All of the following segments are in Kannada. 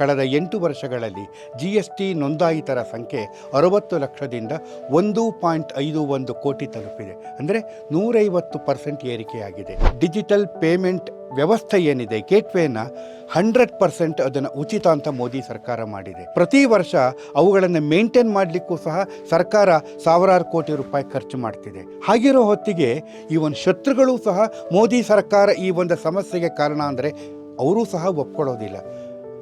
ಕಳೆದ ಎಂಟು ವರ್ಷಗಳಲ್ಲಿ ಜಿ ಎಸ್ ಟಿ ನೋಂದಾಯಿತರ ಸಂಖ್ಯೆ ಅರವತ್ತು ಲಕ್ಷದಿಂದ ಒಂದು ಪಾಯಿಂಟ್ ಐದು ಒಂದು ಕೋಟಿ ತಲುಪಿದೆ. ಅಂದರೆ ನೂರೈವತ್ತು ಪರ್ಸೆಂಟ್ ಏರಿಕೆಯಾಗಿದೆ. ಡಿಜಿಟಲ್ ಪೇಮೆಂಟ್ ವ್ಯವಸ್ಥೆ ಏನಿದೆ, ಗೇಟ್ವೇನ ಹಂಡ್ರೆಡ್ ಪರ್ಸೆಂಟ್ ಅದನ್ನು ಉಚಿತ ಅಂತ ಮೋದಿ ಸರ್ಕಾರ ಮಾಡಿದೆ. ಪ್ರತಿ ವರ್ಷ ಅವುಗಳನ್ನು ಮೇಂಟೈನ್ ಮಾಡಲಿಕ್ಕೂ ಸಹ ಸರ್ಕಾರ ಸಾವಿರಾರು ಕೋಟಿ ರೂಪಾಯಿ ಖರ್ಚು ಮಾಡ್ತಿದೆ. ಹಾಗಿರೋ ಹೊತ್ತಿಗೆ ಈ ಒಂದು ಶತ್ರುಗಳು ಸಹ ಮೋದಿ ಸರ್ಕಾರ ಈ ಒಂದು ಸಮಸ್ಯೆಗೆ ಕಾರಣ ಅಂದರೆ ಅವರೂ ಸಹ ಒಪ್ಕೊಳ್ಳೋದಿಲ್ಲ.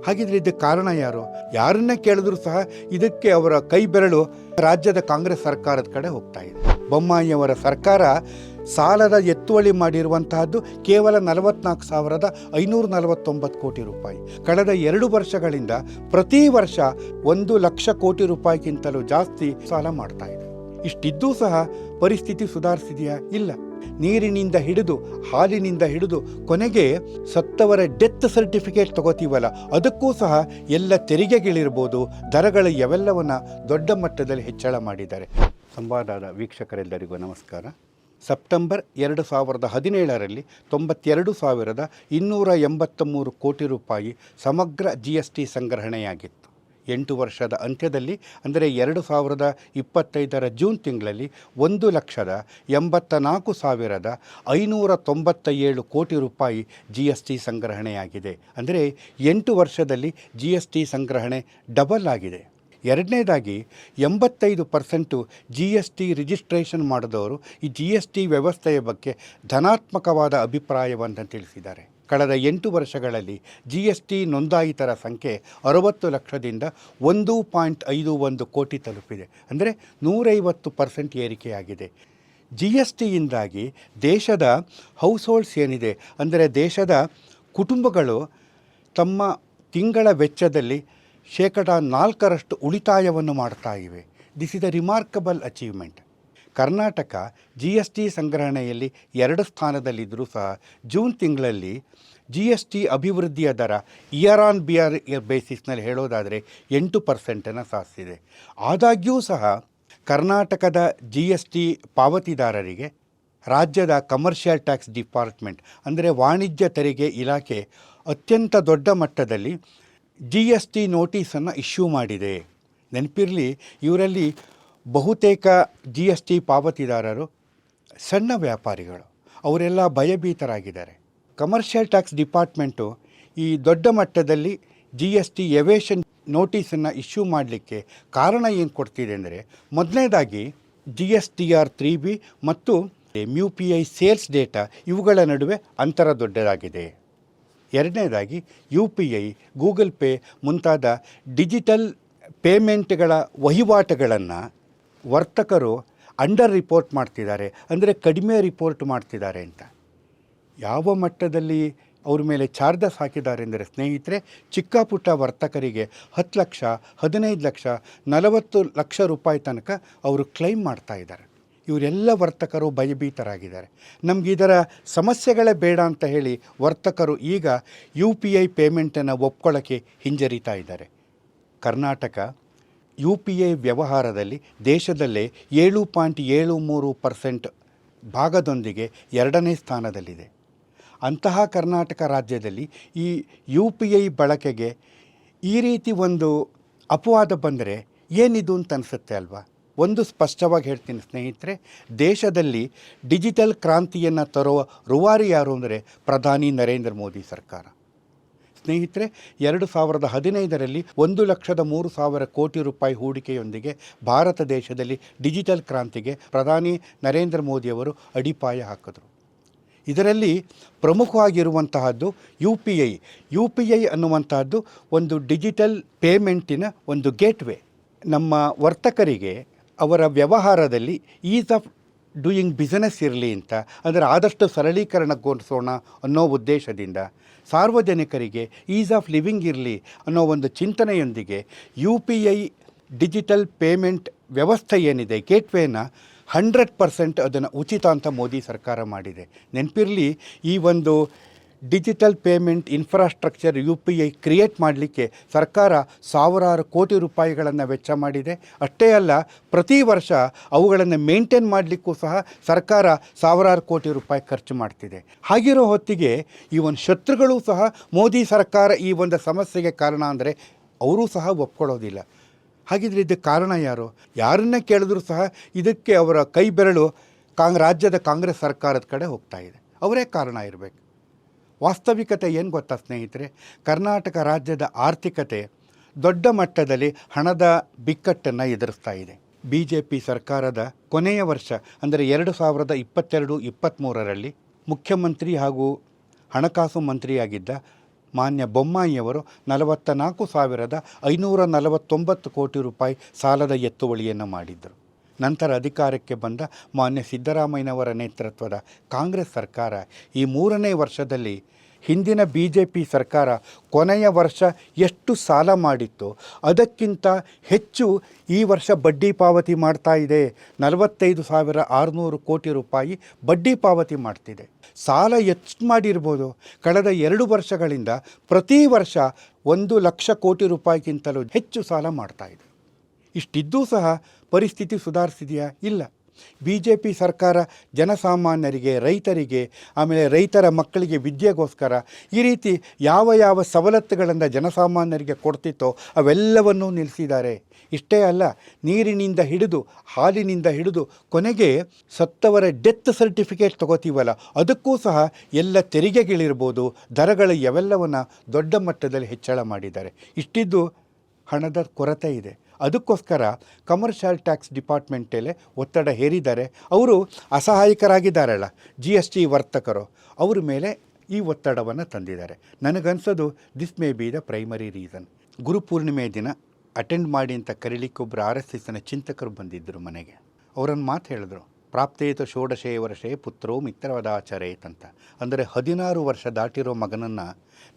ಹಾಗಿದ್ರೆ ಇದಕ್ಕೆ ಕಾರಣ ಯಾರು? ಯಾರನ್ನ ಕೇಳಿದ್ರು ಸಹ ಇದಕ್ಕೆ ಅವರ ಕೈ ಬೆರಳು ರಾಜ್ಯದ ಕಾಂಗ್ರೆಸ್ ಸರ್ಕಾರದ ಕಡೆ ಹೋಗ್ತಾ ಇದೆ. ಬೊಮ್ಮಾಯಿಯವರ ಸರ್ಕಾರ ಸಾಲದ ಎತ್ತುವಳಿ ಮಾಡಿರುವಂತಹದ್ದು ಕೇವಲ ನಲವತ್ನಾಲ್ಕು ಸಾವಿರದ ಐನೂರ ನಲವತ್ತೊಂಬತ್ತು ಕೋಟಿ ರೂಪಾಯಿ. ಕಳೆದ ಎರಡು ವರ್ಷಗಳಿಂದ ಪ್ರತಿ ವರ್ಷ ಒಂದು ಲಕ್ಷ ಕೋಟಿ ರೂಪಾಯಿಗಿಂತಲೂ ಜಾಸ್ತಿ ಸಾಲ ಮಾಡ್ತಾ ಇದೆ. ಇಷ್ಟಿದ್ದೂ ಸಹ ಪರಿಸ್ಥಿತಿ ಸುಧಾರಿಸಿದೆಯಾ? ಇಲ್ಲ. ನೀರಿನಿಂದ ಹಿಡಿದು, ಹಾಲಿನಿಂದ ಹಿಡಿದು ಕೊನೆಗೆ ಸತ್ತವರ ಡೆತ್ ಸರ್ಟಿಫಿಕೇಟ್ ತಗೋತೀವಲ್ಲ, ಅದಕ್ಕೂ ಸಹ ಎಲ್ಲ ತೆರಿಗೆಗಳಿರ್ಬೋದು, ದರಗಳ ಯಾವೆಲ್ಲವನ್ನು ದೊಡ್ಡ ಮಟ್ಟದಲ್ಲಿ ಹೆಚ್ಚಳ ಮಾಡಿದ್ದಾರೆ. ಸಂವಾದದ ವೀಕ್ಷಕರೆಲ್ಲರಿಗೂ ನಮಸ್ಕಾರ. ಸೆಪ್ಟೆಂಬರ್ ಎರಡು ಸಾವಿರದ ಹದಿನೇಳರಲ್ಲಿ ತೊಂಬತ್ತೆರಡು ಸಾವಿರದ ಇನ್ನೂರ ಎಂಬತ್ತ ಮೂರು ಕೋಟಿ ರೂಪಾಯಿ ಸಮಗ್ರ ಜಿ ಎಸ್ ಟಿ ಸಂಗ್ರಹಣೆಯಾಗಿತ್ತು. ಎಂಟು ವರ್ಷದ ಅಂತ್ಯದಲ್ಲಿ, ಅಂದರೆ ಎರಡು ಸಾವಿರದ ಇಪ್ಪತ್ತೈದರ ಜೂನ್ ತಿಂಗಳಲ್ಲಿ ಒಂದು ಲಕ್ಷದ ಎಂಬತ್ತ ನಾಲ್ಕು ಸಾವಿರದ ಐನೂರ ತೊಂಬತ್ತ ಏಳು ಕೋಟಿ ರೂಪಾಯಿ ಜಿ ಎಸ್ ಟಿ ಸಂಗ್ರಹಣೆಯಾಗಿದೆ. ಅಂದರೆ ಎಂಟು ವರ್ಷದಲ್ಲಿ ಜಿ ಎಸ್ ಟಿ ಸಂಗ್ರಹಣೆ ಡಬಲ್ ಆಗಿದೆ. ಎರಡನೇದಾಗಿ ಎಂಬತ್ತೈದು percent G S T registration ಮಾಡಿದವರು ಈ ಜಿ ಎಸ್ ಟಿ ವ್ಯವಸ್ಥೆಯ ಬಗ್ಗೆ ಧನಾತ್ಮಕವಾದ ಅಭಿಪ್ರಾಯವನ್ನು ತಿಳಿಸಿದ್ದಾರೆ. ಕಳೆದ ಎಂಟು ವರ್ಷಗಳಲ್ಲಿ ಜಿ ಎಸ್ ಟಿ ನೋಂದಾಯಿತರ ಸಂಖ್ಯೆ ಅರವತ್ತು ಲಕ್ಷದಿಂದ ಒಂದು ಪಾಯಿಂಟ್ ಐದು ಒಂದು ಕೋಟಿ ತಲುಪಿದೆ. ಅಂದರೆ ನೂರೈವತ್ತು ಪರ್ಸೆಂಟ್ ಏರಿಕೆಯಾಗಿದೆ. ಜಿ ಎಸ್ ಟಿಯಿಂದಾಗಿ ದೇಶದ ಹೌಸ್ ಹೋಲ್ಡ್ಸ್ ಏನಿದೆ? ಅಂದರೆ ದೇಶದ ಕುಟುಂಬಗಳು ತಮ್ಮ ತಿಂಗಳ ವೆಚ್ಚದಲ್ಲಿ ಶೇಕಡ ನಾಲ್ಕರಷ್ಟು ಉಳಿತಾಯವನ್ನು ಮಾಡ್ತಾ ಇವೆ. This is a remarkable achievement Karnataka G S T ಸಂಗ್ರಹಣೆಯಲ್ಲಿ ಎರಡು ಸ್ಥಾನದಲ್ಲಿದ್ದರೂ ಸಹ ಜೂನ್ ತಿಂಗಳಲ್ಲಿ ಜಿ ಎಸ್ ಟಿ ಅಭಿವೃದ್ಧಿಯ ದರ ಇಯರ್ ಆನ್ ಬಿಯರ್ ಬೇಸಿಸ್ನಲ್ಲಿ ಹೇಳೋದಾದರೆ ಎಂಟು ಪರ್ಸೆಂಟನ್ನು ಸಾಧಿಸಿದೆ. ಆದಾಗ್ಯೂ ಸಹ ಕರ್ನಾಟಕದ ಜಿ ಎಸ್ ಟಿ ಪಾವತಿದಾರರಿಗೆ ರಾಜ್ಯದ ಕಮರ್ಷಿಯಲ್ ಟ್ಯಾಕ್ಸ್ ಡಿಪಾರ್ಟ್ಮೆಂಟ್ ಅಂದರೆ ವಾಣಿಜ್ಯ ತೆರಿಗೆ ಇಲಾಖೆ ಅತ್ಯಂತ ದೊಡ್ಡ ಮಟ್ಟದಲ್ಲಿ ಜಿ ಎಸ್ ಟಿ ನೋಟಿಸನ್ನು ಇಶ್ಯೂ ಮಾಡಿದೆ. ನೆನಪಿರಲಿ, ಇವರಲ್ಲಿ ಬಹುತೇಕ ಜಿ ಎಸ್ ಟಿ ಪಾವತಿದಾರರು ಸಣ್ಣ ವ್ಯಾಪಾರಿಗಳು. ಅವರೆಲ್ಲ ಭಯಭೀತರಾಗಿದ್ದಾರೆ. ಕಮರ್ಷಿಯಲ್ ಟ್ಯಾಕ್ಸ್ ಡಿಪಾರ್ಟ್ಮೆಂಟು ಈ ದೊಡ್ಡ ಮಟ್ಟದಲ್ಲಿ ಜಿ ಎಸ್ ಟಿ ಎವೇಷನ್ ನೋಟಿಸನ್ನು ಇಶ್ಯೂ ಮಾಡಲಿಕ್ಕೆ ಕಾರಣ ಏನು ಕೊಡ್ತಿದೆ ಅಂದರೆ, ಮೊದಲನೇದಾಗಿ G S T R three B ಮತ್ತು U P I sales data ಇವುಗಳ ನಡುವೆ ಅಂತರ ದೊಡ್ಡದಾಗಿದೆ. ಎರಡನೇದಾಗಿ U P I, Google Pay ಮುಂತಾದ ಡಿಜಿಟಲ್ ಪೇಮೆಂಟ್ಗಳ ವಹಿವಾಟುಗಳನ್ನು ವರ್ತಕರು ಅಂಡರ್ ರಿಪೋರ್ಟ್ ಮಾಡ್ತಿದ್ದಾರೆ. ಅಂದರೆ ಕಡಿಮೆ ರಿಪೋರ್ಟ್ ಮಾಡ್ತಿದ್ದಾರೆ ಅಂತ. ಯಾವ ಮಟ್ಟದಲ್ಲಿ ಅವ್ರ ಮೇಲೆ ಚಾರ್ಜಸ್ ಹಾಕಿದ್ದಾರೆ ಅಂದರೆ ಸ್ನೇಹಿತರೆ ಚಿಕ್ಕ ಪುಟ್ಟ ವರ್ತಕರಿಗೆ ಹತ್ತು ಲಕ್ಷ, ಹದಿನೈದು ಲಕ್ಷ, ನಲವತ್ತು ಲಕ್ಷ ರೂಪಾಯಿ ತನಕ ಅವರು ಕ್ಲೈಮ್ ಮಾಡ್ತಾ ಇದ್ದಾರೆ. ಇವರೆಲ್ಲ ವರ್ತಕರು ಭಯಭೀತರಾಗಿದ್ದಾರೆ. ನಮ್ಗೆ ಇದರ ಸಮಸ್ಯೆಗಳೇ ಬೇಡ ಅಂತ ಹೇಳಿ ವರ್ತಕರು ಈಗ ಯು ಪಿ ಐ ಪೇಮೆಂಟನ್ನು ಒಪ್ಕೊಳ್ಳೋಕ್ಕೆ ಹಿಂಜರಿತಾ ಇದ್ದಾರೆ. ಕರ್ನಾಟಕ ಯು ಪಿ ಐ ವ್ಯವಹಾರದಲ್ಲಿ ದೇಶದಲ್ಲೇ ಏಳು ಪಾಯಿಂಟ್ ಏಳು ಮೂರು ಪರ್ಸೆಂಟ್ ಭಾಗದೊಂದಿಗೆ ಎರಡನೇ ಸ್ಥಾನದಲ್ಲಿದೆ. ಅಂತಹ ಕರ್ನಾಟಕ ರಾಜ್ಯದಲ್ಲಿ ಈ ಯು ಪಿ ಐ ಬಳಕೆಗೆ ಈ ರೀತಿ ಒಂದು ಅಪವಾದ ಬಂದರೆ ಏನಿದು ಅಂತ ಅನಿಸುತ್ತೆ ಅಲ್ವಾ? ಒಂದು ಸ್ಪಷ್ಟವಾಗಿ ಹೇಳ್ತೀನಿ ಸ್ನೇಹಿತರೆ, ದೇಶದಲ್ಲಿ ಡಿಜಿಟಲ್ ಕ್ರಾಂತಿಯನ್ನು ತರುವ ರುವಾರಿ ಯಾರು ಅಂದರೆ ಪ್ರಧಾನಿ ನರೇಂದ್ರ ಮೋದಿ ಸರ್ಕಾರ. ಸ್ನೇಹಿತರೆ, ಎರಡು ಸಾವಿರದ ಹದಿನೈದರಲ್ಲಿ ಒಂದು ಲಕ್ಷದ ಮೂರು ಸಾವಿರ ಕೋಟಿ ರೂಪಾಯಿ ಹೂಡಿಕೆಯೊಂದಿಗೆ ಭಾರತ ದೇಶದಲ್ಲಿ ಡಿಜಿಟಲ್ ಕ್ರಾಂತಿಗೆ ಪ್ರಧಾನಿ ನರೇಂದ್ರ ಮೋದಿಯವರು ಅಡಿಪಾಯ ಹಾಕಿದ್ರು. ಇದರಲ್ಲಿ ಪ್ರಮುಖವಾಗಿರುವಂತಹದ್ದು U P I. U P I ಅನ್ನುವಂತಹದ್ದು ಒಂದು ಡಿಜಿಟಲ್ ಪೇಮೆಂಟಿನ ಒಂದು ಗೇಟ್ವೇ. ನಮ್ಮ ವರ್ತಕರಿಗೆ ಅವರ ವ್ಯವಹಾರದಲ್ಲಿ ಈಸ್ ಆಫ್ ಡೂಯಿಂಗ್ ಬಿಸ್ನೆಸ್ ಇರಲಿ ಅಂತ, ಅಂದರೆ ಆದಷ್ಟು ಸರಳೀಕರಣಗೊಳಿಸೋಣ ಅನ್ನೋ ಉದ್ದೇಶದಿಂದ ಸಾರ್ವಜನಿಕರಿಗೆ ಈಸ್ ಆಫ್ ಲಿವಿಂಗ್ ಇರಲಿ ಅನ್ನೋ ಒಂದು ಚಿಂತನೆಯೊಂದಿಗೆ U P I digital payment ವ್ಯವಸ್ಥೆ ಏನಿದೆ, ಗೇಟ್ವೇನ ಹಂಡ್ರೆಡ್ ಪರ್ಸೆಂಟ್ ಅದನ್ನು ಉಚಿತ ಅಂತ ಮೋದಿ ಸರ್ಕಾರ ಮಾಡಿದೆ. ನೆನಪಿರಲಿ, ಈ ಒಂದು digital payment infrastructure U P I create ಮಾಡಲಿಕ್ಕೆ ಸರ್ಕಾರ ಸಾವಿರಾರು ಕೋಟಿ ರೂಪಾಯಿಗಳನ್ನು ವೆಚ್ಚ ಮಾಡಿದೆ. ಅಷ್ಟೇ ಅಲ್ಲ, ಪ್ರತಿ ವರ್ಷ ಅವುಗಳನ್ನು ಮೇಂಟೈನ್ ಮಾಡಲಿಕ್ಕೂ ಸಹ ಸರ್ಕಾರ ಸಾವಿರಾರು ಕೋಟಿ ರೂಪಾಯಿ ಖರ್ಚು ಮಾಡ್ತಿದೆ. ಹಾಗಿರೋ ಹೊತ್ತಿಗೆ ಈ ಒಂದು ಶತ್ರುಗಳು ಸಹ ಮೋದಿ ಸರ್ಕಾರ ಈ ಒಂದು ಸಮಸ್ಯೆಗೆ ಕಾರಣ ಅಂದರೆ ಅವರೂ ಸಹ ಒಪ್ಕೊಳ್ಳೋದಿಲ್ಲ. ಹಾಗಿದ್ರೆ ಇದಕ್ಕೆ ಕಾರಣ ಯಾರು? ಯಾರನ್ನ ಕೇಳಿದ್ರೂ ಸಹ ಇದಕ್ಕೆ ಅವರ ಕೈ ಬೆರಳು ಕಾಂಗ್, ರಾಜ್ಯದ ಕಾಂಗ್ರೆಸ್ ಸರ್ಕಾರದ ಕಡೆ ಹೋಗ್ತಾ ಇದೆ. ಅವರೇ ಕಾರಣ ಇರಬೇಕು. ವಾಸ್ತವಿಕತೆ ಏನು ಗೊತ್ತಾ ಸ್ನೇಹಿತರೆ? ಕರ್ನಾಟಕ ರಾಜ್ಯದ ಆರ್ಥಿಕತೆ ದೊಡ್ಡ ಮಟ್ಟದಲ್ಲಿ ಹಣದ ಬಿಕ್ಕಟ್ಟನ್ನು ಎದುರಿಸ್ತಾ ಇದೆ. ಬಿ ಜೆ ಪಿ ಸರ್ಕಾರದ ಕೊನೆಯ ವರ್ಷ, ಅಂದರೆ ಎರಡು ಸಾವಿರದ ಇಪ್ಪತ್ತೆರಡು ಇಪ್ಪತ್ತ್ಮೂರರಲ್ಲಿ ಮುಖ್ಯಮಂತ್ರಿ ಹಾಗೂ ಹಣಕಾಸು ಮಂತ್ರಿಯಾಗಿದ್ದ ಮಾನ್ಯ ಬೊಮ್ಮಾಯಿಯವರು ನಲವತ್ತ ನಾಲ್ಕು ಸಾವಿರದ ಐನೂರ ನಲವತ್ತೊಂಬತ್ತು ಕೋಟಿ ರೂಪಾಯಿ ಸಾಲದ ಎತ್ತುವಳಿಯನ್ನು ಮಾಡಿದ್ದರು ನಂತರ ಅಧಿಕಾರಕ್ಕೆ ಬಂದ ಮಾನ್ಯ ಸಿದ್ದರಾಮಯ್ಯನವರ ನೇತೃತ್ವದ ಕಾಂಗ್ರೆಸ್ ಸರ್ಕಾರ ಈ ಮೂರನೇ ವರ್ಷದಲ್ಲಿ ಹಿಂದಿನ ಬಿ ಜೆ ಪಿ ಸರ್ಕಾರ ಕೊನೆಯ ವರ್ಷ ಎಷ್ಟು ಸಾಲ ಮಾಡಿತ್ತು ಅದಕ್ಕಿಂತ ಹೆಚ್ಚು ಈ ವರ್ಷ ಬಡ್ಡಿ ಪಾವತಿ ಮಾಡ್ತಾ ಇದೆ. ನಲವತ್ತೈದು ಸಾವಿರ ಆರುನೂರು ಕೋಟಿ ರೂಪಾಯಿ ಬಡ್ಡಿ ಪಾವತಿ ಮಾಡ್ತಿದೆ. ಸಾಲ ಎಷ್ಟು ಮಾಡಿರ್ಬೋದು? ಕಳೆದ ಎರಡು ವರ್ಷಗಳಿಂದ ಪ್ರತಿ ವರ್ಷ ಒಂದು ಲಕ್ಷ ಕೋಟಿ ರೂಪಾಯಿಗಿಂತಲೂ ಹೆಚ್ಚು ಸಾಲ ಮಾಡ್ತಾ ಇದೆ. ಇಷ್ಟಿದ್ದೂ ಸಹ ಪರಿಸ್ಥಿತಿ ಸುಧಾರಿಸಿದೆಯಾ ಇಲ್ಲ. ಬಿ ಜೆ ಪಿ ಸರ್ಕಾರ ಜನಸಾಮಾನ್ಯರಿಗೆ, ರೈತರಿಗೆ, ಆಮೇಲೆ ರೈತರ ಮಕ್ಕಳಿಗೆ ವಿದ್ಯೆಗೋಸ್ಕರ ಈ ರೀತಿ ಯಾವ ಯಾವ ಸವಲತ್ತುಗಳನ್ನು ಜನಸಾಮಾನ್ಯರಿಗೆ ಕೊಡ್ತಿತ್ತೋ ಅವೆಲ್ಲವನ್ನೂ ನಿಲ್ಲಿಸಿದ್ದಾರೆ ಇಷ್ಟೇ ಅಲ್ಲ, ನೀರಿನಿಂದ ಹಿಡಿದು, ಹಾಲಿನಿಂದ ಹಿಡಿದು ಕೊನೆಗೆ ಸತ್ತವರ ಡೆತ್ ಸರ್ಟಿಫಿಕೇಟ್ ತಗೋತೀವಲ್ಲ, ಅದಕ್ಕೂ ಸಹ ಎಲ್ಲ ತೆರಿಗೆಗಳಿರ್ಬೋದು, ದರಗಳು ಇವೆಲ್ಲವನ್ನು ದೊಡ್ಡ ಮಟ್ಟದಲ್ಲಿ ಹೆಚ್ಚಳ ಮಾಡಿದ್ದಾರೆ. ಇಷ್ಟಿದ್ದು ಹಣದ ಕೊರತೆ ಇದೆ. ಅದಕ್ಕೋಸ್ಕರ ಕಮರ್ಷಿಯಲ್ ಟ್ಯಾಕ್ಸ್ ಡಿಪಾರ್ಟ್ಮೆಂಟಲ್ಲೇ ಒತ್ತಡ ಹೇರಿದ್ದಾರೆ. ಅವರು ಅಸಹಾಯಕರಾಗಿದ್ದಾರಲ್ಲ ಜಿ ಎಸ್ ಟಿ ವರ್ತಕರು, ಅವ್ರ ಮೇಲೆ ಈ ಒತ್ತಡವನ್ನು ತಂದಿದ್ದಾರೆ. ನನಗನ್ಸೋದು this may be the primary reason Guru Purnima ದಿನ ಅಟೆಂಡ್ ಮಾಡಿ ಅಂತ ಕರೀಲಿಕ್ಕೊಬ್ಬರು ಆರ್ ಎಸ್ ಎಸ್ನ ಚಿಂತಕರು ಬಂದಿದ್ದರು ಮನೆಗೆ. ಅವರನ್ನು ಮಾತು ಹೇಳಿದ್ರು. ಪ್ರಾಪ್ತೇತ ಷೋಡಶೇ ವರ್ಷೇ ಪುತ್ರೋ ಮಿತ್ರವದಾಚರೇತ್ ಅಂತ. ಅಂದರೆ ಹದಿನಾರು ವರ್ಷ ದಾಟಿರೋ ಮಗನನ್ನು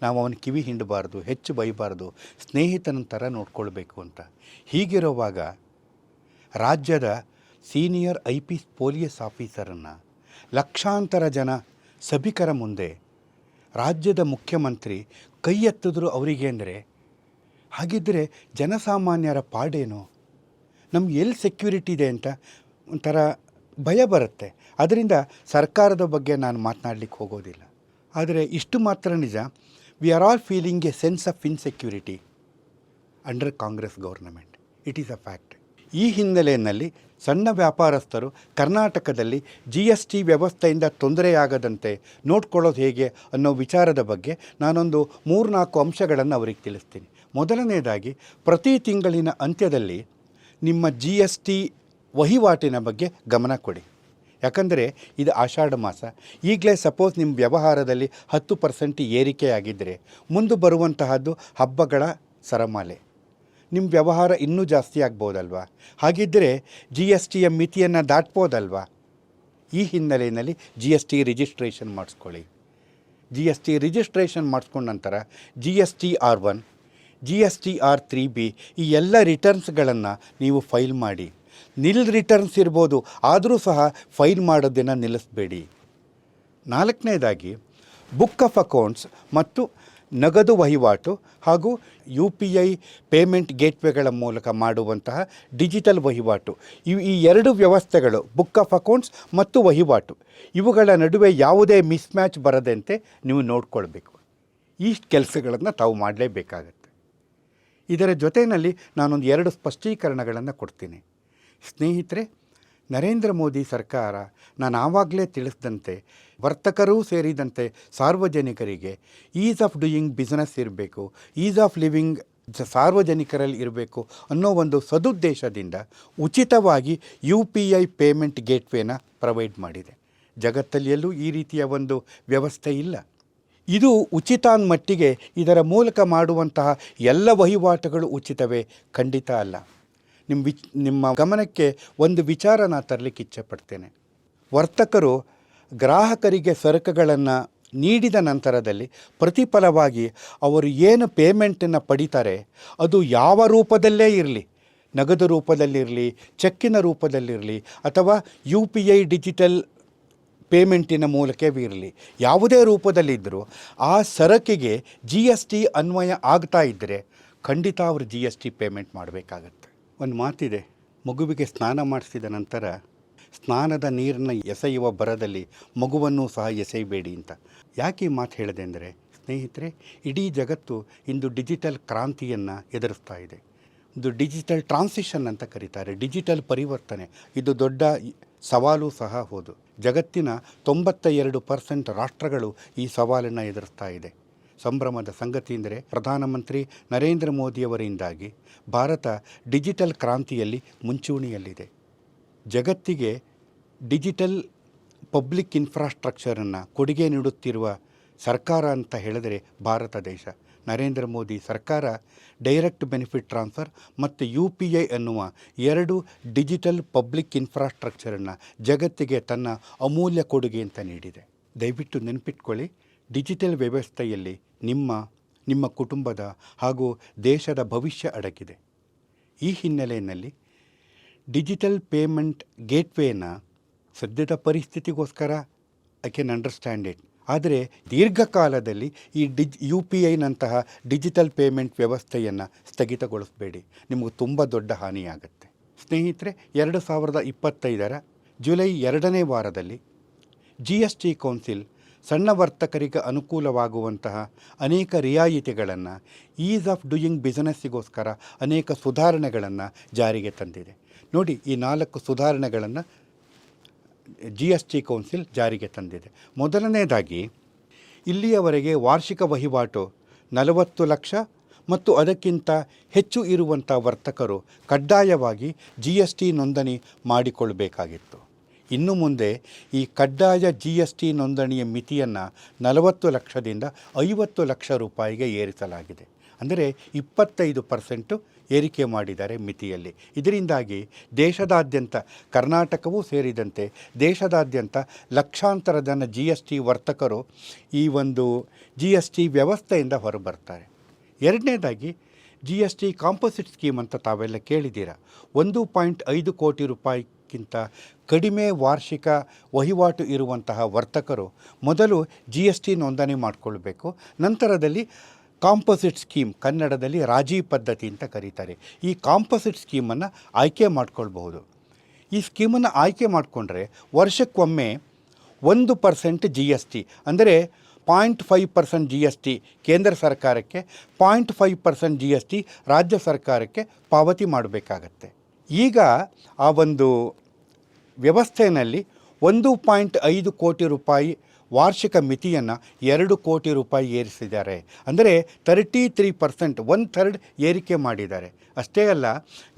ನಾವು ಅವನ ಕಿವಿ ಹಿಂಡಬಾರ್ದು, ಹೆಚ್ಚು ಬೈಬಾರ್ದು, ಸ್ನೇಹಿತನ ಥರ ನೋಡ್ಕೊಳ್ಬೇಕು ಅಂತ. ಹೀಗಿರುವಾಗ ರಾಜ್ಯದ ಸೀನಿಯರ್ ಐ ಪಿ ಪೊಲೀಸ್ ಆಫೀಸರನ್ನು ಲಕ್ಷಾಂತರ ಜನ ಸಭಿಕರ ಮುಂದೆ ರಾಜ್ಯದ ಮುಖ್ಯಮಂತ್ರಿ ಕೈ ಎತ್ತಿದ್ರು ಅವರಿಗೆ ಅಂದರೆ ಹಾಗಿದ್ದರೆ ಜನಸಾಮಾನ್ಯರ ಪಾಡೇನು? ನಮ್ಗೆ ಎಲ್ಲಿ ಸೆಕ್ಯೂರಿಟಿ ಇದೆ ಅಂತ ಒಂಥರ ಭಯ ಬರುತ್ತೆ. ಅದರಿಂದ ಸರ್ಕಾರದ ಬಗ್ಗೆ ನಾನು ಮಾತನಾಡಲಿಕ್ಕೆ ಹೋಗೋದಿಲ್ಲ. ಆದರೆ ಇಷ್ಟು ಮಾತ್ರ ನಿಜ. We are all feeling a sense of insecurity under Congress government it is a fact ಈ ಹಿನ್ನೆಲೆಯಲ್ಲಿ ಸಣ್ಣ ವ್ಯಾಪಾರಸ್ಥರು ಕರ್ನಾಟಕದಲ್ಲಿ ಜಿ ಎಸ್ ಟಿ ವ್ಯವಸ್ಥೆಯಿಂದ ತೊಂದರೆಯಾಗದಂತೆ ನೋಡ್ಕೊಳ್ಳೋದು ಹೇಗೆ ಅನ್ನೋ ವಿಚಾರದ ಬಗ್ಗೆ ನಾನೊಂದು ಮೂರ್ನಾಲ್ಕು ಅಂಶಗಳನ್ನು ಅವರಿಗೆ ತಿಳಿಸ್ತೀನಿ. ಮೊದಲನೆಯದಾಗಿ ಪ್ರತಿ ತಿಂಗಳಿನ ಅಂತ್ಯದಲ್ಲಿ ನಿಮ್ಮ ಜಿ ಎಸ್ ಟಿ ವಹಿವಾಟಿನ ಬಗ್ಗೆ ಗಮನ ಕೊಡಿ. ಯಾಕಂದರೆ ಇದು ಆಷಾಢ ಮಾಸ. ಈಗಲೇ ಸಪೋಸ್ ನಿಮ್ಮ ವ್ಯವಹಾರದಲ್ಲಿ ಹತ್ತು ಪರ್ಸೆಂಟ್ ಏರಿಕೆಯಾಗಿದ್ದರೆ ಮುಂದೆ ಬರುವಂತಹದ್ದು ಹಬ್ಬಗಳ ಸರಮಾಲೆ. ನಿಮ್ಮ ವ್ಯವಹಾರ ಇನ್ನೂ ಜಾಸ್ತಿ ಆಗ್ಬೋದಲ್ವಾ? ಹಾಗಿದ್ದರೆ ಜಿ ಎಸ್ ಟಿಯ ಮಿತಿಯನ್ನು ದಾಟ್ಬೋದಲ್ವಾ? ಈ ಹಿನ್ನೆಲೆಯಲ್ಲಿ ಜಿ ಎಸ್ ಟಿ ರಿಜಿಸ್ಟ್ರೇಷನ್ ಮಾಡಿಸ್ಕೊಳ್ಳಿ. ಜಿ ಎಸ್ ಟಿ ರಿಜಿಸ್ಟ್ರೇಷನ್ ಮಾಡಿಸ್ಕೊಂಡ ನಂತರ G S T R one G S T R three B ಈ ಎಲ್ಲ ರಿಟರ್ನ್ಸ್ಗಳನ್ನು ನೀವು ಫೈಲ್ ಮಾಡಿ. ನಿಲ್ ರಿಟರ್ನ್ಸ್ ಇರ್ಬೋದು, ಆದರೂ ಸಹ ಫೈಲ್ ಮಾಡೋದನ್ನು ನಿಲ್ಲಿಸಬೇಡಿ. ನಾಲ್ಕನೇದಾಗಿ, ಬುಕ್ ಆಫ್ ಅಕೌಂಟ್ಸ್ ಮತ್ತು ನಗದು ವಹಿವಾಟು ಹಾಗೂ ಯು ಪಿ ಐ ಪೇಮೆಂಟ್ ಗೇಟ್ವೇಗಳ ಮೂಲಕ ಮಾಡುವಂತಹ ಡಿಜಿಟಲ್ ವಹಿವಾಟು. ಇವು ಈ ಎರಡು ವ್ಯವಸ್ಥೆಗಳು, ಬುಕ್ ಆಫ್ ಅಕೌಂಟ್ಸ್ ಮತ್ತು ವಹಿವಾಟು, ಇವುಗಳ ನಡುವೆ ಯಾವುದೇ ಮಿಸ್ಮ್ಯಾಚ್ ಬರದಂತೆ ನೀವು ನೋಡ್ಕೊಳ್ಬೇಕು. ಇಷ್ಟು ಕೆಲಸಗಳನ್ನು ತಾವು ಮಾಡಲೇಬೇಕಾಗತ್ತೆ. ಇದರ ಜೊತೆಯಲ್ಲಿ ನಾನೊಂದು ಎರಡು ಸ್ಪಷ್ಟೀಕರಣಗಳನ್ನು ಕೊಡ್ತೀನಿ. ಸ್ನೇಹಿತರೆ, ನರೇಂದ್ರ ಮೋದಿ ಸರ್ಕಾರ ನಾನು ಆವಾಗಲೇ ತಿಳಿಸಿದಂತೆ, ವರ್ತಕರೂ ಸೇರಿದಂತೆ ಸಾರ್ವಜನಿಕರಿಗೆ ಈಸ್ ಆಫ್ ಡೂಯಿಂಗ್ ಬಿಸ್ನೆಸ್ ಇರಬೇಕು ಈಸ್ ಆಫ್ ಲಿವಿಂಗ್ ಸಾರ್ವಜನಿಕರಲ್ಲಿ ಇರಬೇಕು ಅನ್ನೋ ಒಂದು ಸದುದ್ದೇಶದಿಂದ ಉಚಿತವಾಗಿ ಯು ಪಿ ಐ ಪೇಮೆಂಟ್ ಗೇಟ್ವೇನ ಪ್ರೊವೈಡ್ ಮಾಡಿದೆ. ಜಗತ್ತಲ್ಲಿಯಲ್ಲೂ ಈ ರೀತಿಯ ಒಂದು ವ್ಯವಸ್ಥೆ ಇಲ್ಲ. ಇದು ಉಚಿತ ಮಟ್ಟಿಗೆ ಇದರ ಮೂಲಕ ಮಾಡುವಂತಹ ಎಲ್ಲ ವಹಿವಾಟುಗಳು ಉಚಿತವೇ? ಖಂಡಿತ ಅಲ್ಲ. ನಿಮ್ಮ ವಿಚ್, ನಿಮ್ಮ ಗಮನಕ್ಕೆ ಒಂದು ವಿಚಾರ ನಾನು ತರಲಿಕ್ಕೆ ಇಚ್ಛೆಪಡ್ತೇನೆ. ವರ್ತಕರು ಗ್ರಾಹಕರಿಗೆ ಸರಕುಗಳನ್ನು ನೀಡಿದ ನಂತರದಲ್ಲಿ ಪ್ರತಿಫಲವಾಗಿ ಅವರು ಏನು ಪೇಮೆಂಟನ್ನು ಪಡಿತಾರೆ, ಅದು ಯಾವ ರೂಪದಲ್ಲೇ ಇರಲಿ, ನಗದು ರೂಪದಲ್ಲಿರಲಿ, ಚೆಕ್ಕಿನ ರೂಪದಲ್ಲಿರಲಿ, ಅಥವಾ ಯು ಪಿ ಐ ಡಿಜಿಟಲ್ ಪೇಮೆಂಟಿನ ಮೂಲಕವಿರಲಿ ಯಾವುದೇ ರೂಪದಲ್ಲಿದ್ದರೂ ಆ ಸರಕಿಗೆ ಜಿ ಎಸ್ ಟಿ ಅನ್ವಯ ಆಗ್ತಾ ಇದ್ದರೆ ಖಂಡಿತ ಅವರು ಜಿ ಎಸ್ ಟಿ ಪೇಮೆಂಟ್ ಮಾಡಬೇಕಾಗತ್ತೆ. ಒಂದು ಮಾತಿದೆ. ಮಗುವಿಗೆ ಸ್ನಾನ ಮಾಡಿಸಿದ ನಂತರ ಸ್ನಾನದ ನೀರನ್ನು ಎಸೆಯುವ ಬರದಲ್ಲಿ ಮಗುವನ್ನು ಸಹ ಎಸೆಯಬೇಡಿ ಅಂತ. ಯಾಕೆ ಮಾತು ಹೇಳಿದೆ ಅಂದರೆ, ಸ್ನೇಹಿತರೆ, ಇಡೀ ಜಗತ್ತು ಇಂದು ಡಿಜಿಟಲ್ ಕ್ರಾಂತಿಯನ್ನು ಎದುರಿಸ್ತಾ ಇದೆ. ಇದು ಡಿಜಿಟಲ್ ಟ್ರಾನ್ಸಿಷನ್ ಅಂತ ಕರೀತಾರೆ. ಡಿಜಿಟಲ್ ಪರಿವರ್ತನೆ. ಇದು ದೊಡ್ಡ ಸವಾಲು ಸಹ ಹೌದು. ಜಗತ್ತಿನ ತೊಂಬತ್ತ ಎರಡು ಪರ್ಸೆಂಟ್ ರಾಷ್ಟ್ರಗಳು ಈ ಸವಾಲನ್ನು ಎದುರಿಸ್ತಾ ಇದೆ. ಸಂಭ್ರಮದ ಸಂಗತಿ ಎಂದರೆ ಪ್ರಧಾನಮಂತ್ರಿ ನರೇಂದ್ರ ಮೋದಿಯವರಿಂದಾಗಿ ಭಾರತ ಡಿಜಿಟಲ್ ಕ್ರಾಂತಿಯಲ್ಲಿ ಮುಂಚೂಣಿಯಲ್ಲಿದೆ. ಜಗತ್ತಿಗೆ ಡಿಜಿಟಲ್ ಪಬ್ಲಿಕ್ ಇನ್ಫ್ರಾಸ್ಟ್ರಕ್ಚರನ್ನು ಕೊಡುಗೆ ನೀಡುತ್ತಿರುವ ಸರ್ಕಾರ ಅಂತ ಹೇಳಿದರೆ ಭಾರತ ದೇಶ. ನರೇಂದ್ರ ಮೋದಿ ಸರ್ಕಾರ ಡೈರೆಕ್ಟ್ ಬೆನಿಫಿಟ್ ಟ್ರಾನ್ಸ್ಫರ್ ಮತ್ತು ಯು ಪಿ ಐ ಅನ್ನುವ ಎರಡು ಡಿಜಿಟಲ್ ಪಬ್ಲಿಕ್ ಇನ್ಫ್ರಾಸ್ಟ್ರಕ್ಚರನ್ನು ಜಗತ್ತಿಗೆ ತನ್ನ ಅಮೂಲ್ಯ ಕೊಡುಗೆ ಅಂತ ನೀಡಿದೆ. ದಯವಿಟ್ಟು ನೆನಪಿಟ್ಕೊಳ್ಳಿ ಡಿಜಿಟಲ್ ವ್ಯವಸ್ಥೆಯಲ್ಲಿ ನಿಮ್ಮ ನಿಮ್ಮ ಕುಟುಂಬದ ಹಾಗೂ ದೇಶದ ಭವಿಷ್ಯ ಅಡಗಿದೆ. ಈ ಹಿನ್ನೆಲೆಯಲ್ಲಿ ಡಿಜಿಟಲ್ ಪೇಮೆಂಟ್ ಗೇಟ್ವೇನ ಸದ್ಯದ ಪರಿಸ್ಥಿತಿಗೋಸ್ಕರ ಐ ಕ್ಯಾನ್ ಅಂಡರ್ಸ್ಟ್ಯಾಂಡ್ ಇಟ್ ಆದರೆ ದೀರ್ಘಕಾಲದಲ್ಲಿ ಈ ಡಿಜ್, ಯು ಪಿ ಐನಂತಹ ಡಿಜಿಟಲ್ ಪೇಮೆಂಟ್ ವ್ಯವಸ್ಥೆಯನ್ನು ಸ್ಥಗಿತಗೊಳಿಸಬೇಡಿ. ನಿಮಗೆ ತುಂಬ ದೊಡ್ಡ ಹಾನಿಯಾಗುತ್ತೆ. ಸ್ನೇಹಿತರೆ, ಎರಡು ಸಾವಿರದ ಇಪ್ಪತ್ತೈದರ ಜುಲೈ ಎರಡನೇ ವಾರದಲ್ಲಿ ಜಿ ಎಸ್ ಟಿ ಕೌನ್ಸಿಲ್ ಸಣ್ಣ ವರ್ತಕರಿಗೆ ಅನುಕೂಲವಾಗುವಂತಹ ಅನೇಕ ರಿಯಾಯಿತಿಗಳನ್ನು ಈಸ್ ಆಫ್ ಡೂಯಿಂಗ್ ಬಿಸ್ನೆಸ್ಸಿಗೋಸ್ಕರ ಅನೇಕ ಸುಧಾರಣೆಗಳನ್ನು ಜಾರಿಗೆ ತಂದಿದೆ. ನೋಡಿ, ಈ ನಾಲ್ಕು ಸುಧಾರಣೆಗಳನ್ನು ಜಿ ಎಸ್ ಟಿ ಕೌನ್ಸಿಲ್ ಜಾರಿಗೆ ತಂದಿದೆ. ಮೊದಲನೇದಾಗಿ, ಇಲ್ಲಿಯವರೆಗೆ ವಾರ್ಷಿಕ ವಹಿವಾಟು ನಲವತ್ತು ಲಕ್ಷ ಮತ್ತು ಅದಕ್ಕಿಂತ ಹೆಚ್ಚು ಇರುವಂಥ ವರ್ತಕರು ಕಡ್ಡಾಯವಾಗಿ ಜಿ ಎಸ್ ಟಿ ನೋಂದಣಿ ಮಾಡಿಕೊಳ್ಳಬೇಕಾಗಿತ್ತು ಇನ್ನು ಮುಂದೆ ಈ ಕಡ್ಡಾಯ ಜಿ ಎಸ್ ಟಿ ನೋಂದಣಿಯ ಮಿತಿಯನ್ನು ನಲವತ್ತು ಲಕ್ಷದಿಂದ ಐವತ್ತು ಲಕ್ಷ ರೂಪಾಯಿಗೆ ಏರಿಸಲಾಗಿದೆ. ಅಂದರೆ ಇಪ್ಪತ್ತೈದು ಪರ್ಸೆಂಟು ಏರಿಕೆ ಮಾಡಿದ್ದಾರೆ ಮಿತಿಯಲ್ಲಿ. ಇದರಿಂದಾಗಿ ದೇಶದಾದ್ಯಂತ ಕರ್ನಾಟಕವೂ ಸೇರಿದಂತೆ ದೇಶದಾದ್ಯಂತ ಲಕ್ಷಾಂತರ ಜನ ಜಿ ಎಸ್ ಟಿ ವರ್ತಕರು ಈ ಒಂದು ಜಿ ಎಸ್ ಟಿ ವ್ಯವಸ್ಥೆಯಿಂದ ಹೊರಬರ್ತಾರೆ. ಎರಡನೇದಾಗಿ G S T composite scheme ಅಂತ ತಾವೆಲ್ಲ ಕೇಳಿದ್ದೀರಾ. ಒಂದು ಪಾಯಿಂಟ್ ಐದು ಕೋಟಿ ರೂಪಾಯಿಗಿಂತ ಕಡಿಮೆ ವಾರ್ಷಿಕ ವಹಿವಾಟು ಇರುವಂತಹ ವರ್ತಕರು ಮೊದಲು ಜಿ ಎಸ್ ಟಿ ನೋಂದಣಿ ಮಾಡಿಕೊಳ್ಬೇಕು. ನಂತರದಲ್ಲಿ ಕಾಂಪೋಸಿಟ್ ಸ್ಕೀಮ್ ಕನ್ನಡದಲ್ಲಿ ರಾಜಿ ಪದ್ಧತಿ ಅಂತ ಕರೀತಾರೆ. ಈ ಕಾಂಪೋಸಿಟ್ ಸ್ಕೀಮನ್ನು ಆಯ್ಕೆ ಮಾಡ್ಕೊಳ್ಬಹುದು. ಈ ಸ್ಕೀಮನ್ನು ಆಯ್ಕೆ ಮಾಡಿಕೊಂಡ್ರೆ ವರ್ಷಕ್ಕೊಮ್ಮೆ ಒಂದು ಪರ್ಸೆಂಟ್ ಜಿ ಎಸ್ ಟಿ ಅಂದರೆ point five percent G S T ಕೇಂದ್ರ ಸರ್ಕಾರಕ್ಕೆ, point five percent G S T ರಾಜ್ಯ ಸರ್ಕಾರಕ್ಕೆ ಪಾವತಿ ಮಾಡಬೇಕಾಗತ್ತೆ. ಈಗ ಆ ಒಂದು ವ್ಯವಸ್ಥೆಯಲ್ಲಿ ಒಂದು ಪಾಯಿಂಟ್ ಐದು ಕೋಟಿ ರೂಪಾಯಿ ವಾರ್ಷಿಕ ಮಿತಿಯನ್ನು ಎರಡು ಕೋಟಿ ರೂಪಾಯಿ ಏರಿಸಿದ್ದಾರೆ. ಅಂದರೆ thirty three percent one third ಏರಿಕೆ ಮಾಡಿದ್ದಾರೆ. ಅಷ್ಟೇ ಅಲ್ಲ,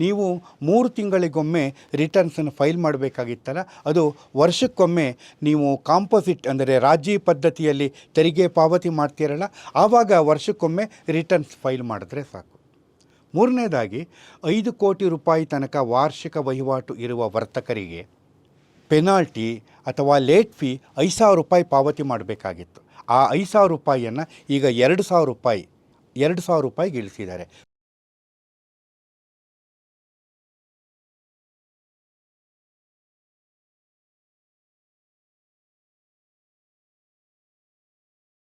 ನೀವು ಮೂರು ತಿಂಗಳಿಗೊಮ್ಮೆ ರಿಟರ್ನ್ಸನ್ನು ಫೈಲ್ ಮಾಡಬೇಕಾಗಿತ್ತಲ್ಲ, ಅದು ವರ್ಷಕ್ಕೊಮ್ಮೆ ನೀವು ಕಾಂಪೋಸಿಟ್ ಅಂದರೆ ರಾಜಿ ಪದ್ಧತಿಯಲ್ಲಿ ತೆರಿಗೆ ಪಾವತಿ ಮಾಡ್ತೀರಲ್ಲ, ಆವಾಗ ವರ್ಷಕ್ಕೊಮ್ಮೆ ರಿಟರ್ನ್ಸ್ ಫೈಲ್ ಮಾಡಿದ್ರೆ ಸಾಕು. ಮೂರನೇದಾಗಿ, ಐದು ಕೋಟಿ ರೂಪಾಯಿ ತನಕ ವಾರ್ಷಿಕ ವಹಿವಾಟು ಇರುವ ವರ್ತಕರಿಗೆ ಪೆನಾಲ್ಟಿ ಅಥವಾ ಲೇಟ್ ಫೀ ಐದು ಸಾವಿರ ರೂಪಾಯಿ ಪಾವತಿ ಮಾಡಬೇಕಾಗಿತ್ತು. ಆ ಐದು ಸಾವಿರ ರೂಪಾಯಿಯನ್ನು ಈಗ ಎರಡು ಸಾವಿರ ರೂಪಾಯಿ, ಎರಡು ಸಾವಿರ ರೂಪಾಯಿಗೆ ಇಳಿಸಿದ್ದಾರೆ